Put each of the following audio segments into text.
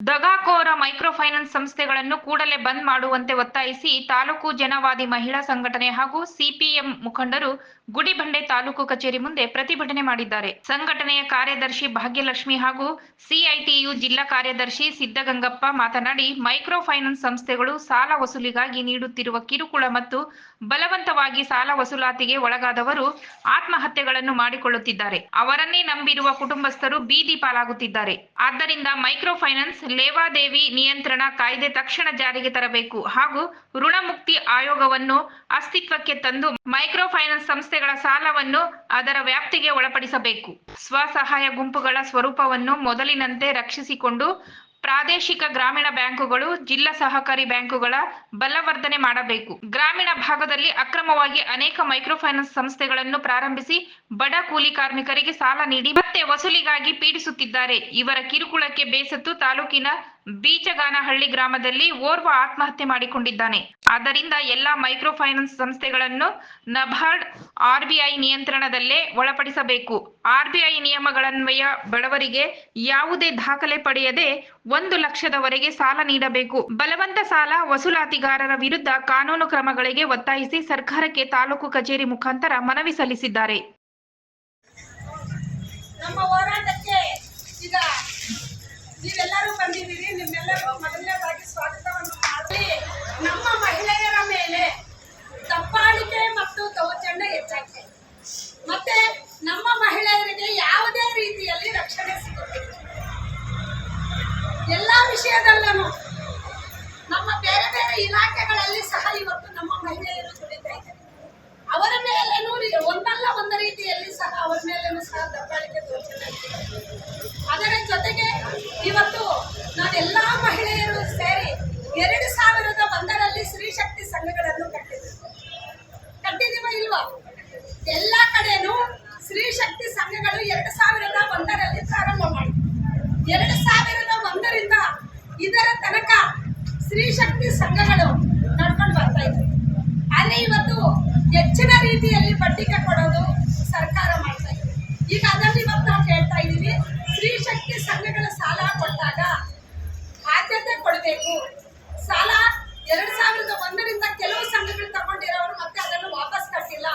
ದಗಾಕೋರ micro finance ಸಂಸ್ಥೆಗಳನ್ನು ಕೂಡಲೇ ಬಂದ್ ಮಾಡುವಂತೆ ಒತ್ತಾಯಿಸಿ ತಾಲೂಕು ಜನವಾದಿ ಮಹಿಳಾ ಸಂಘಟನೆ ಹಾಗೂ ಸಿಪಿಎಂ ಮುಖಂಡರು ಗುಡಿಬಂಡೆ ತಾಲೂಕು ಕಚೇರಿ ಮುಂದೆ ಪ್ರತಿಭಟನೆ ಮಾಡಿದ್ದಾರೆ. ಸಂಘಟನೆಯ ಕಾರ್ಯದರ್ಶಿ ಭಾಗ್ಯಲಕ್ಷ್ಮಿ ಹಾಗೂ ಸಿಐಟಿಯು ಜಿಲ್ಲಾ ಕಾರ್ಯದರ್ಶಿ ಸಿದ್ದಗಂಗಪ್ಪ ಮಾತನಾಡಿ ಮೈಕ್ರೋ ಫೈನಾನ್ಸ್ ಸಂಸ್ಥೆಗಳು ಸಾಲ ವಸೂಲಿಗಾಗಿ ನೀಡುತ್ತಿರುವ ಕಿರುಕುಳ ಮತ್ತು ಬಲವಂತವಾಗಿ ಸಾಲ ವಸೂಲಾತಿಗೆ ಒಳಗಾದವರು ಆತ್ಮಹತ್ಯೆಗಳನ್ನು ಮಾಡಿಕೊಳ್ಳುತ್ತಿದ್ದಾರೆ. ಅವರನ್ನೇ ನಂಬಿರುವ ಕುಟುಂಬಸ್ಥರು ಬೀದಿ ಪಾಲಾಗುತ್ತಿದ್ದಾರೆ. ಆದ್ದರಿಂದ ಮೈಕ್ರೋ ಫೈನಾನ್ಸ್ ಲೇವಾದೇವಿ ನಿಯಂತ್ರಣ ಕಾಯ್ದೆ ತಕ್ಷಣ ಜಾರಿಗೆ ತರಬೇಕು ಹಾಗೂ ಋಣಮುಕ್ತಿ ಆಯೋಗವನ್ನು ಅಸ್ತಿತ್ವಕ್ಕೆ ತಂದು ಮೈಕ್ರೋ ಫೈನಾನ್ಸ್ ಸಂಸ್ಥೆಗಳ ಸಾಲವನ್ನು ಅದರ ವ್ಯಾಪ್ತಿಗೆ ಒಳಪಡಿಸಬೇಕು. ಸ್ವಸಹಾಯ ಗುಂಪುಗಳ ಸ್ವರೂಪವನ್ನು ಮೊದಲಿನಂತೆ ರಕ್ಷಿಸಿಕೊಂಡು ಪ್ರಾದೇಶಿಕ ಗ್ರಾಮೀಣ ಬ್ಯಾಂಕುಗಳು, ಜಿಲ್ಲಾ ಸಹಕಾರಿ ಬ್ಯಾಂಕುಗಳ ಬಲವರ್ಧನೆ ಮಾಡಬೇಕು. ಗ್ರಾಮೀಣ ಭಾಗದಲ್ಲಿ ಅಕ್ರಮವಾಗಿ ಅನೇಕ ಮೈಕ್ರೋ ಫೈನಾನ್ಸ್ ಸಂಸ್ಥೆಗಳನ್ನು ಪ್ರಾರಂಭಿಸಿ ಬಡ ಕೂಲಿ ಕಾರ್ಮಿಕರಿಗೆ ಸಾಲ ನೀಡಿ ಮತ್ತೆ ವಸೂಲಿಗಾಗಿ ಪೀಡಿಸುತ್ತಿದ್ದಾರೆ. ಇವರ ಕಿರುಕುಳಕ್ಕೆ ಬೇಸತ್ತು ತಾಲೂಕಿನ ಬೀಚಗಾನಹಳ್ಳಿ ಗ್ರಾಮದಲ್ಲಿ ಓರ್ವ ಆತ್ಮಹತ್ಯೆ ಮಾಡಿಕೊಂಡಿದ್ದಾನೆ. ಆದ್ದರಿಂದ ಎಲ್ಲಾ ಮೈಕ್ರೋ ಫೈನಾನ್ಸ್ ಸಂಸ್ಥೆಗಳನ್ನು ನಬಾರ್ಡ್ ಆರ್ಬಿಐ ನಿಯಂತ್ರಣದಲ್ಲೇ ಒಳಪಡಿಸಬೇಕು. ಆರ್ಬಿಐ ನಿಯಮಗಳನ್ವಯ ಬಡವರಿಗೆ ಯಾವುದೇ ದಾಖಲೆ ಪಡೆಯದೆ ಒಂದು ಲಕ್ಷದವರೆಗೆ ಸಾಲ ನೀಡಬೇಕು. ಬಲವಂತ ಸಾಲ ವಸೂಲಾತಿಗಾರರ ವಿರುದ್ಧ ಕಾನೂನು ಕ್ರಮಗಳಿಗೆ ಒತ್ತಾಯಿಸಿ ಸರ್ಕಾರಕ್ಕೆ ತಾಲೂಕು ಕಚೇರಿ ಮುಖಾಂತರ ಮನವಿ ಸಲ್ಲಿಸಿದ್ದಾರೆ. ನಮ್ಮ ಹೋರಾಟಕ್ಕೆ ಈಗ ನೀವೆಲ್ಲರೂ ಬಂದಿದ್ದೀರಿ ನಿಮ್ಮೆಲ್ಲರಿಗೂ ಮೊದಲನೇದಾಗಿ ಸ್ವಾಗತವನ್ನು ಮಾಡಿ. ನಮ್ಮ ಮಹಿಳೆಯರ ಮೇಲೆ ದಬ್ಬಾಳಿಕೆ ಮತ್ತು ದೌರ್ಜನ್ಯ ಹೆಚ್ಚಾಗಿದೆ. ಮತ್ತೆ ನಮ್ಮ ಮಹಿಳೆಯರಿಗೆ ಯಾವುದೇ ರೀತಿಯಲ್ಲಿ ರಕ್ಷಣೆ ಸಿಗುತ್ತಿಲ್ಲ ಎಲ್ಲ ವಿಷಯದಲ್ಲೂ ನಮ್ಮ ಬೇರೆ ಬೇರೆ ಇಲಾಖೆಗಳಲ್ಲಿ ಸಹ ಇವತ್ತು ನಮ್ಮ ಮಹಿಳೆಯರು ದುಡಿತಾ ಇದ್ದಾರೆ. ಅವರ ಮೇಲೇನೂ ಒಂದಲ್ಲ ಒಂದು ರೀತಿಯಲ್ಲಿ ಸ್ತ್ರೀ ಶಕ್ತಿ ಸಂಘಗಳು ನಡ್ಕೊಂಡು ಬರ್ತಾ ಇದೆ ಆದ್ರೆ ಇವತ್ತು ಹೆಚ್ಚಿನ ರೀತಿಯಲ್ಲಿ ಬಡ್ಡಿಗೆ ಕೊಡೋದು ಸರ್ಕಾರ ಮಾಡ್ತಾ ಇದೆ. ಈಗ ಅದನ್ನು ಇವತ್ತು ನಾವು ಕೇಳ್ತಾ ಇದ್ದೀವಿ, ಸ್ತ್ರೀ ಶಕ್ತಿ ಸಂಘಗಳ ಸಾಲ ಕೊಟ್ಟಾಗ ಆದ್ಯತೆ ಕೊಡಬೇಕು. ಸಾಲ ಎರಡ್ ಸಾವಿರದ ಒಂದರಿಂದ ಕೆಲವು ಸಂಘಗಳು ತಗೊಂಡಿರೋರು ಮತ್ತೆ ಅದನ್ನು ವಾಪಸ್ ಕಟ್ಟಿಲ್ಲ.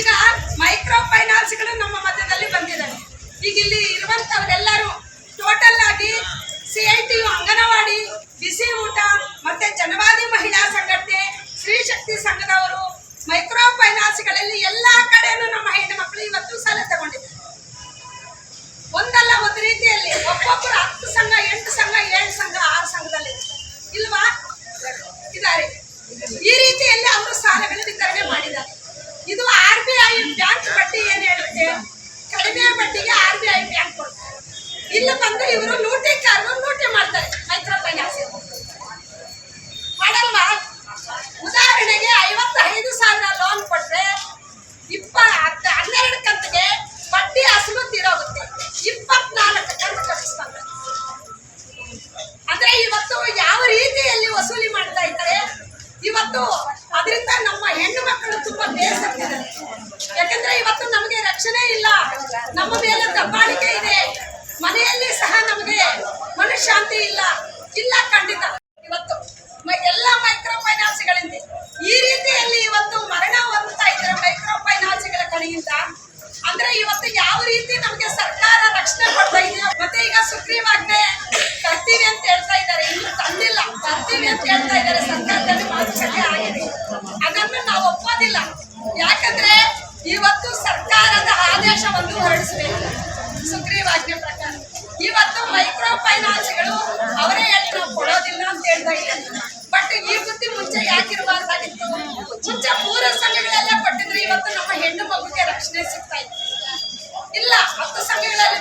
ಈಗ ಮೈಕ್ರೋ ಫೈನಾನ್ಸ್ಗಳು ಈ ರೀತಿಯಲ್ಲಿ ಅವರು ಸಾಲಗಳ ವಿತರಣೆ ಮಾಡಿದ್ದಾರೆ. ಇದು ಆರ್ ಬಿ ಐ ಬ್ಯಾಂಕ್ ಬಡ್ಡಿ ಏನ್ ಹೇಳುತ್ತೆ ಕಡಿಮೆ ಬಡ್ಡಿಗೆ ಆರ್ ಬಿ ಐ ಬ್ಯಾಂಕ್ ಕೊಡ್ತಾರೆ. ಇಲ್ಲ ಬಂದು ಇವರು ಲೂಟಿ ಸುಗ್ರೀವಾಜ್ಞೆ ಪ್ರಕಾರ, ಇವತ್ತು ಮೈಕ್ರೋ ಫೈನಾನ್ಸ್ಗಳು ಅವರೇ ಹೇಳಿ ನಾವು ಕೊಡೋದಿಲ್ಲ ಅಂತ ಹೇಳ್ತಾ ಇದ್ದಾರೆ. ಬಟ್ ಈ ಬುದ್ಧಿ ಮುಂಚೆ ಯಾಕಿರಬಾರ್ದಾಗಿತ್ತು? ಮುಂಚೆ ಮೂರು ಸಂಘಗಳೆಲ್ಲ ಕೊಟ್ಟಿದ್ರೆ, ಇವತ್ತು ನಮ್ಮ ಹೆಣ್ಣು ಮಗುಗೆ ರಕ್ಷಣೆ ಸಿಗ್ತಾ ಇತ್ತು ಇಲ್ಲ, ಹತ್ತು ಸಂಘಗಳಲ್ಲಿ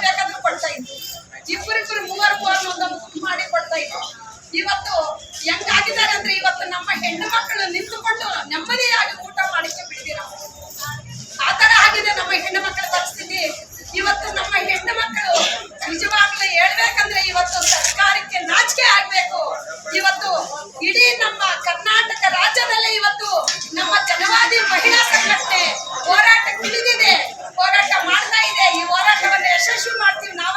ಯಶಸ್ವಿ ಮಾಡ್ತೀವಿ. ನಾವು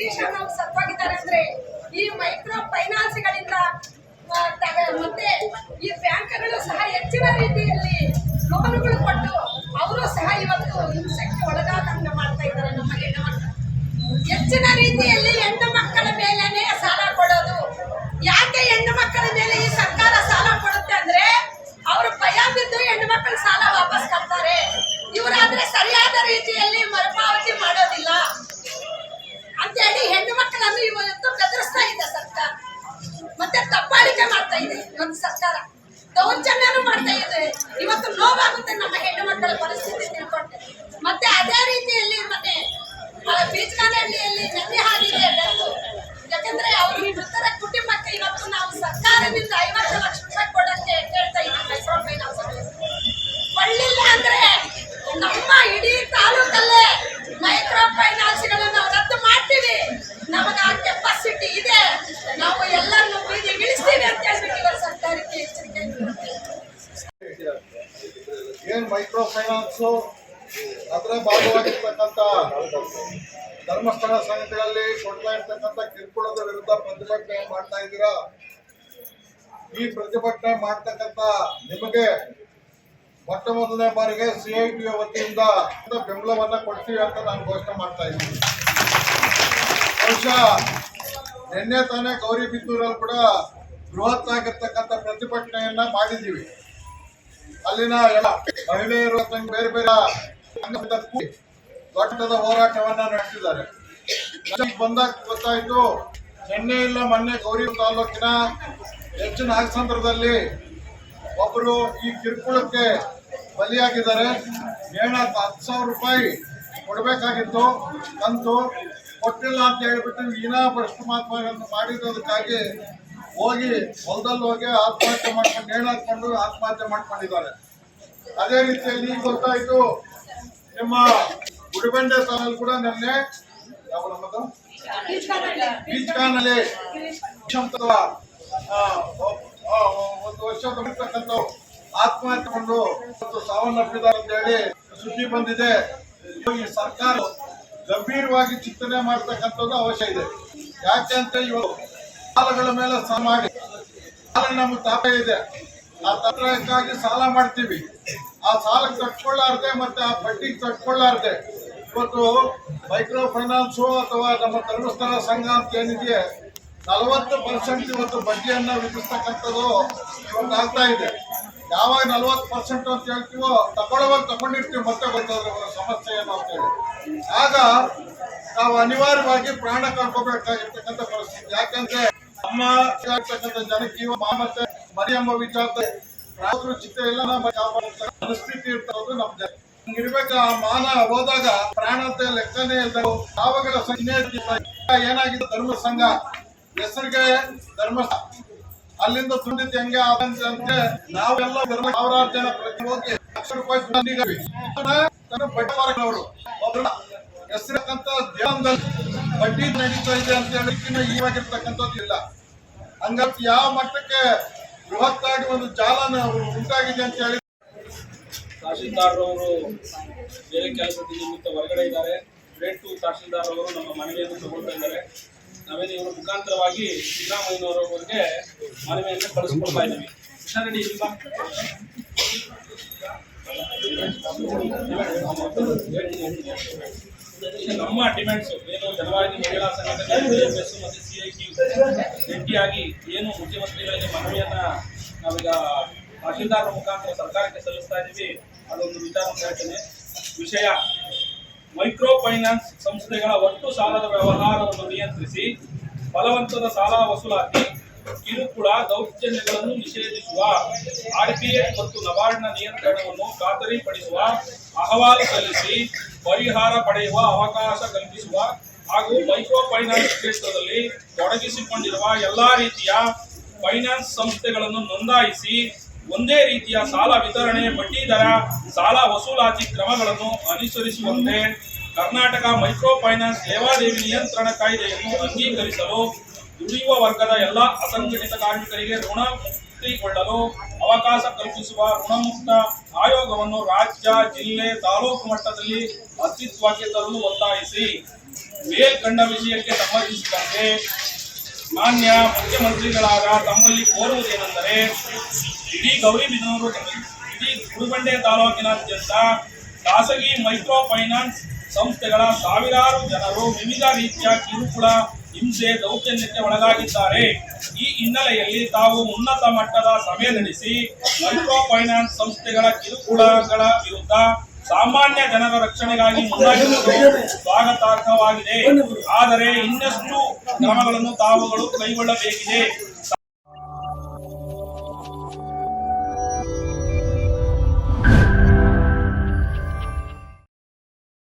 ಅವರು ಸತ್ವಾಗಿದ್ದಾರೆ ಅಂದ್ರೆ ಈ ಮೈಕ್ರೋ ಫೈನಾನ್ಸ್ಗಳಿಂದ ಗಳಿಂದ ಮತ್ತೆ ಈ ಬ್ಯಾಂಕ್ಗಳು ಸಹ ಹೆಚ್ಚಿನ ರೀತಿಯಲ್ಲಿ ಲೋನ್ಗಳು ಕೊಟ್ಟು ಅವರು ಸಹ ಇವತ್ತು ಹಿಂಸಕ್ಕೆ ಒಳಗಾದಂಗೆ ಮಾಡ್ತಾ ಇದ್ದಾರೆ ನಮ್ಮ ಹೆಣ್ಣು ಹೆಚ್ಚಿನ ರೀತಿಯಲ್ಲಿ ಹೆಣ್ಣು ಮಕ್ಕಳ ಮೇಲೇನೆ ಸಾಲ ಕೊಡೋದು. ಯಾಕೆ ಹೆಣ್ಣು ಮಕ್ಕಳ ಮೇಲೆ ಈ ಸರ್ಕಾರ ಸಾಲ ಕೊಡುತ್ತೆ ಅಂದ್ರೆ ಅವರು ಭಯ ಬಿದ್ದು ಹೆಣ್ಣು ಮಕ್ಕಳ ಸಾಲ ವಾಪಸ್ ಕಟ್ತಾರೆ ಇವರಾದ್ರೆ ಸರಿಯಾದ ರೀತಿಯಲ್ಲಿ ಮರುಪಾವತಿ ಮಾಡೋದಿಲ್ಲ ಅಂತೇಳಿ ಹೆಣ್ಣು ಮಕ್ಕಳನ್ನು ಇವತ್ತು ಬೆದರಿಸ್ತಾ ಇದೆ ಸರ್ಕಾರ ಮತ್ತೆ ದಬ್ಬಾಳಿಕೆ ಮಾಡ್ತಾ ಇದೆ ಇವತ್ತು ಸರ್ಕಾರ ದೌರ್ಜನ್ಯನೂ ಮಾಡ್ತಾ ಇದೆ ಇವತ್ತು ನೋವಾಗುತ್ತೆ ನಮ್ಮ ಹೆಣ್ಣು ಮಕ್ಕಳ ಪರಿಸ್ಥಿತಿ ತಿಳ್ಕೊಂಡೆ ಮತ್ತೆ ಅದೇ ರೀತಿಯಲ್ಲಿ ಮತ್ತೆ ಬೀಚ್ಗಾನಹಳ್ಳಿಯಲ್ಲಿ ನೆನ್ನೆ ಆಗಿದೆ death. ಯಾಕಂದ್ರೆ ಅವರು ಮೃತರ ಕುಟುಂಬಕ್ಕೆ ಇವತ್ತು ನಾವು ಸರ್ಕಾರದಿಂದ ಐವತ್ತು ಲಕ್ಷ ರೂಪಾಯಿ ಕೊಡಕ್ಕೆ ಕೇಳ್ತಾ ಇದ್ದೀವಿ ಮೈಕ್ರೋ ಫೈನಾನ್ಸ್ ಕೊಳ್ಳಿಲ್ಲ ಅಂದ್ರೆ ನಮ್ಮ ಇಡೀ ತಾಲೂಕಲ್ಲೇ ಮೈಕ್ರೋ ಫೈನಾನ್ಸ್ಗಳನ್ನ ರದ್ದು ಮಾಡ್ತೀವಿ ನಮಗೆ ಆ ಕೆಪಾಸಿಟಿ ಇದೆ ನಾವು ಎಲ್ಲರನ್ನು ಬೀದಿಗೆ ಇಳಿಸ್ತೀವಿ ಅಂತ ಹೇಳ್ಬಿಟ್ಟು ಇವತ್ತು ಸರ್ಕಾರಕ್ಕೆ ಎಚ್ಚರಿಕೆ ಏನ್ ಮೈಕ್ರೋ ಫೈನಾನ್ಸು ಅದರ ಭಾಗವಾಗಿರ್ತಕ್ಕಂಥ ಧರ್ಮಸ್ಥಳ ಸಂಘಗಳಲ್ಲಿ ಕೊಡ್ತಾ ಇರ್ತಕ್ಕಂಥ ಕಿರುಕುಳದ ವಿರುದ್ಧ ಪ್ರತಿಭಟನೆ ಮಾಡ್ತಾ ಇದ್ದೀರಾ? ಈ ಪ್ರತಿಭಟನೆ ಮಾಡ್ತಕ್ಕಂಥ ನಿಮಗೆ ಮೊಟ್ಟ ಮೊದಲನೇ ಬಾರಿಗೆ ಸಿ ಐ ಟಿ ವತಿಯಿಂದ ಬೆಂಬಲವನ್ನ ಕೊಡ್ತೀವಿ ಅಂತ ನಾನು ಘೋಷಣೆ ಮಾಡ್ತಾ ಇದ್ದೀನಿ. ಬಹುಶಃ ನಿನ್ನೆ ತಾನೇ ಗೌರಿಬಿದ್ದೂರಲ್ಲಿ ಕೂಡ ಬೃಹತ್ ಆಗಿರ್ತಕ್ಕಂಥ ಪ್ರತಿಭಟನೆಯನ್ನ ಮಾಡಿದ್ದೀವಿ. ಅಲ್ಲಿನ ಎಲ್ಲ ಮಹಿಳೆಯರು ಬೇರೆ ಬೇರೆ ದೊಡ್ಡದ ಹೋರಾಟವನ್ನ ನಡೆಸಿದ್ದಾರೆ. ಬಂದಾಗ ಗೊತ್ತಾಯ್ತು ಇಲ್ಲ, ಮೊನ್ನೆ ಗೌರಿ ತಾಲೂಕಿನ ಹೆಚ್ಚಿನ ನಾಗಸಂದ್ರದಲ್ಲಿ ಒಬ್ಬರು ಈ ಕಿರುಕುಳಕ್ಕೆ ಬಲಿಯಾಗಿದ್ದಾರೆ. ಏನ ಹತ್ತು ಸಾವಿರ ರೂಪಾಯಿ ಕೊಡಬೇಕಾಗಿತ್ತು, ಅಂತು ಕೊಟ್ಟಿಲ್ಲ ಅಂತ ಹೇಳ್ಬಿಟ್ಟು ಇನ್ನೂ ಭ್ರಷ್ಟ ಮಾತ್ಮಗಳನ್ನು ಮಾಡಿರೋದಕ್ಕಾಗಿ ಹೋಗಿ ಹೊಲದಲ್ಲಿ ಹೋಗಿ ಆತ್ಮಹತ್ಯೆ ಮಾಡ್ಕೊಂಡು ನೇಣು ಹಾಕೊಂಡು ಆತ್ಮಹತ್ಯೆ ಮಾಡ್ಕೊಂಡಿದ್ದಾರೆ. ಅದೇ ರೀತಿಯಲ್ಲಿ ಈಗ ಗೊತ್ತಾಯ್ತು. ನಿಮ್ಮ ಗುಡಿಬಂಡೆ ಸಾಲಲ್ಲಿ ಕೂಡ ನಿನ್ನೆ ಆ, ಒಂದು ವರ್ಷದ ಬಿಡ್ತಕ್ಕಂಥ ಆತ್ಮಹತ್ಯೆ ಕೊಂಡು ಮತ್ತು ಸಾವನ್ನಪ್ಪಿದ್ದಾರೆ ಅಂತ ಹೇಳಿ ಸುದ್ದಿ ಬಂದಿದೆ. ಈ ಸರ್ಕಾರ ಗಂಭೀರವಾಗಿ ಚಿಂತನೆ ಮಾಡ್ತಕ್ಕಂಥದ್ದು ಅವಶ್ಯ ಇದೆ. ಯಾಕೆ ಅಂತ ಇವರು ಸಾಲಗಳ ಮೇಲೆ ಸಾಲ ಮಾಡಿ. ಸಾಲ ನಮ್ಮ ತಾಪ ಇದೆ. ಆ ಹೆಚ್ಚಾಗಿ ಸಾಲ ಮಾಡ್ತೀವಿ. ಆ ಸಾಲಕ್ಕೆ ತಟ್ಕೊಳ್ಳಾರ್ದೆ ಮತ್ತೆ ಆ ಬಡ್ಡಿಗೆ ತಟ್ಕೊಳ್ಳಾರ್ದೆ. ಇವತ್ತು ಮೈಕ್ರೋ ಫೈನಾನ್ಸು ಅಥವಾ ನಮ್ಮ ಧರ್ಮಸ್ಥಳ ಸಂಘ ಅಂತ ಏನಿದೆ ನಲವತ್ತು ಪರ್ಸೆಂಟ್ ಇವತ್ತು ಬಡ್ಡಿಯನ್ನ ವಿಧಿಸ್ತಕ್ಕಂಥದ್ದು ಇವತ್ತು ಆಗ್ತಾ ಇದೆ. ಯಾವಾಗ ನಲವತ್ತು ಪರ್ಸೆಂಟ್ ಅಂತ ಹೇಳ್ತೀವೋ, ತಗೊಳ್ಳೋವಾಗ ತಗೊಂಡಿರ್ತೀವಿ ಮತ್ತೆ ಗೊತ್ತಾದ್ರೆ ಸಮಸ್ಯೆ ಏನು ಅಂತ ಹೇಳಿ. ಆಗ ನಾವು ಅನಿವಾರ್ಯವಾಗಿ ಪ್ರಾಣ ಕಳ್ಕೋಬೇಕಾಗಿರ್ತಕ್ಕಂಥ ಪರಿಸ್ಥಿತಿ. ಯಾಕಂದ್ರೆ ನಮ್ಮ ಜನಕ್ಕೆ ಮಾಮತ್ತೆ ಮರಿಯಮ್ಮ ವಿಚಾರದ ರಾತ್ರಿ ಚಿತ್ರ ಎಲ್ಲ ನಮ್ಮ ಪರಿಸ್ಥಿತಿ ಇರ್ತದೆ ನಮ್ ಜನ ಹಿಂಗಿರ್ಬೇಕು. ಆ ಮಾನ ಹೋದಾಗ ಪ್ರಾಣ ಅಂತ ಲೆಕ್ಕನೇ ಯಾವಾಗ ಯಾವಾಗಲ ಏನಾಗಿದೆ ಧರ್ಮ ಸಂಘ. ಹೆಸರಿಗೆ ಧರ್ಮ ಅಲ್ಲಿಂದ ತುಂಬಿದ್ದು ಹೆಂಗೆ ಆದಂತೆ ನಾವೆಲ್ಲ ಧರ್ಮ ಸಾವಿರಾರು ಜನ ಪ್ರತಿ ಹೋಗಿ ಲಕ್ಷ ರೂಪಾಯಿ ಬಡ್ಡಿವಾರಗಳು ಒಬ್ಬರ ಹೆಸರಕ್ಕಂತ ದೇವನದಲ್ಲಿ ಬಡ್ಡಿ ನಡೀತಾ ಇದೆ ಅಂತ ಹೇಳಿ ಇವಾಗಿರ್ತಕ್ಕಂಥದ್ದು ಇಲ್ಲ. ಹಂಗಾಗಿ ಯಾವ ಮಟ್ಟಕ್ಕೆ ಬೃಹತ್ತಾಗಿ ಒಂದು ಜಾಲನ ಉಂಟಾಗಿದೆ ಅಂತ ಹೇಳಿ ತಹಶೀಲ್ದಾರ್ ಅವರು ಬೇರೆ ಕೆಲಸದ ನಿಮಿತ್ತ ಹೊರಗಡೆ ಇದ್ದಾರೆ. ಗ್ರೇಡ್ ಟು ತಹಶೀಲ್ದಾರ್ ಅವರು ನಮ್ಮ ಮನವಿಯನ್ನು ತಗೊಳ್ತಾ ಇದ್ದಾರೆ. ನಾವೇನು ಇವರ ಮುಖಾಂತರವಾಗಿ ಸಿದ್ದರಾಮಯ್ಯನವರವರಿಗೆ ಮನವಿಯನ್ನು ಕಳಿಸ್ಕೊಳ್ತಾ ಇದ್ದೀವಿ. ಇಲ್ವಾ? ಈಗ ನಮ್ಮ ಡಿಮ್ಯಾಂಡ್ಸ್ ಏನು ಜನವಾದಿ ಮಹಿಳಾ ಸಂಘಟನೆ ಮತ್ತು ಸಿ ಐ ಕ್ಯೂ ಜಂಟಿಯಾಗಿ ಏನು ಮುಖ್ಯಮಂತ್ರಿಗಳಿಗೆ ಮನವಿಯನ್ನ ನಾವೀಗ ತಹಶೀಲ್ದಾರ್ ಮುಖಾಂತರ ಸರ್ಕಾರಕ್ಕೆ ಸಲ್ಲಿಸ್ತಾ ಇದ್ದೀವಿ, ಅದೊಂದು ವಿಚಾರ ಹೇಳ್ತೇನೆ. ವಿಷಯ ಮೈಕ್ರೋ ಫೈನಾನ್ಸ್ ಸಂಸ್ಥೆಗಳ ಒಟ್ಟು ಸಾಲದ ವ್ಯವಹಾರವನ್ನು ನಿಯಂತ್ರಿಸಿ ಫಲವಂತದ ಸಾಲ ವಸೂಲಾತಿ ಕಿರುಕುಳ ದೌರ್ಜನ್ಯಗಳನ್ನು ನಿಷೇಧಿಸುವ, ಆರ್ಬಿಐ ಮತ್ತು ನಬಾರ್ಡ್ನ ನಿಯಂತ್ರಣವನ್ನು ಖಾತರಿಪಡಿಸುವ, ಅಹವಾಲು ಸಲ್ಲಿಸಿ ಪರಿಹಾರ ಪಡೆಯುವ ಅವಕಾಶ ಕಲ್ಪಿಸುವ ಹಾಗೂ ಮೈಕ್ರೋ ಫೈನಾನ್ಸ್ ಕ್ಷೇತ್ರದಲ್ಲಿ ತೊಡಗಿಸಿಕೊಂಡಿರುವ ಎಲ್ಲಾ ರೀತಿಯ ಫೈನಾನ್ಸ್ ಸಂಸ್ಥೆಗಳನ್ನು ನೋಂದಾಯಿಸಿ ಒಂದೇ ರೀತಿಯ ಸಾಲ ವಿತರಣೆ, ಬಡ್ಡಿ ದರ, ಸಾಲ ವಸೂಲಾತಿ ಕ್ರಮಗಳನ್ನು ಅನುಸರಿಸುವಂತೆ ಕರ್ನಾಟಕ ಮೈಕ್ರೋ ಫೈನಾನ್ಸ್ ಲೇವಾದೇವಿ ನಿಯಂತ್ರಣ ಕಾಯ್ದೆಯನ್ನು ಅಂಗೀಕರಿಸಲು ದುಡಿಯುವ ವರ್ಗದ ಎಲ್ಲ ಅಸಂಘಟಿತ ಕಾರ್ಮಿಕರಿಗೆ ಋಣ ಮುಕ್ತಿಗೊಳ್ಳಲು ಅವಕಾಶ ಕಲ್ಪಿಸುವ ಋಣಮುಕ್ತ ಆಯೋಗವನ್ನು ರಾಜ್ಯ, ಜಿಲ್ಲೆ, ತಾಲೂಕು ಮಟ್ಟದಲ್ಲಿ ಅಸ್ತಿತ್ವಕ್ಕೆ ತರಲು ಒತ್ತಾಯಿಸಿ ಮೇಲ್ಕಂಡ ವಿಷಯಕ್ಕೆ ಸಂಬಂಧಿಸಿದಂತೆ ಮಾನ್ಯ ಮುಖ್ಯಮಂತ್ರಿಗಳಾದ ತಮ್ಮಲ್ಲಿ ಕೋರುವುದೇನೆಂದರೆ, ಇಡೀ ಗೌರಿಬಿದನೂರು ಇಡೀ ಗುಡಿಬಂಡೆ ತಾಲೂಕಿನಾದ್ಯಂತ ಖಾಸಗಿ ಮೈಕ್ರೋ ಫೈನಾನ್ಸ್ ಸಂಸ್ಥೆಗಳ ಸಾವಿರಾರು ಜನರು ವಿವಿಧ ರೀತಿಯ ಕಿರುಕುಳ ಹಿಂಸೆ ದೌರ್ಜನ್ಯಕ್ಕೆ ಒಳಗಾಗಿದ್ದಾರೆ. ಈ ಹಿನ್ನೆಲೆಯಲ್ಲಿ ತಾವು ಉನ್ನತ ಮಟ್ಟದ ಸಭೆ ನಡೆಸಿ ಮೈಕ್ರೋ ಫೈನಾನ್ಸ್ ಸಂಸ್ಥೆಗಳ ಕಿರುಕುಳಗಳ ವಿರುದ್ಧ ಸಾಮಾನ್ಯ ಜನರ ರಕ್ಷಣೆಗಾಗಿ ಮುಂದಾಗಿರುವುದು ಸ್ವಾಗತಾರ್ಹವಾಗಿದೆ. ಆದರೆ ಇನ್ನಷ್ಟು ಕ್ರಮಗಳನ್ನು ತಾವುಗಳು ಕೈಗೊಳ್ಳಬೇಕಿದೆ.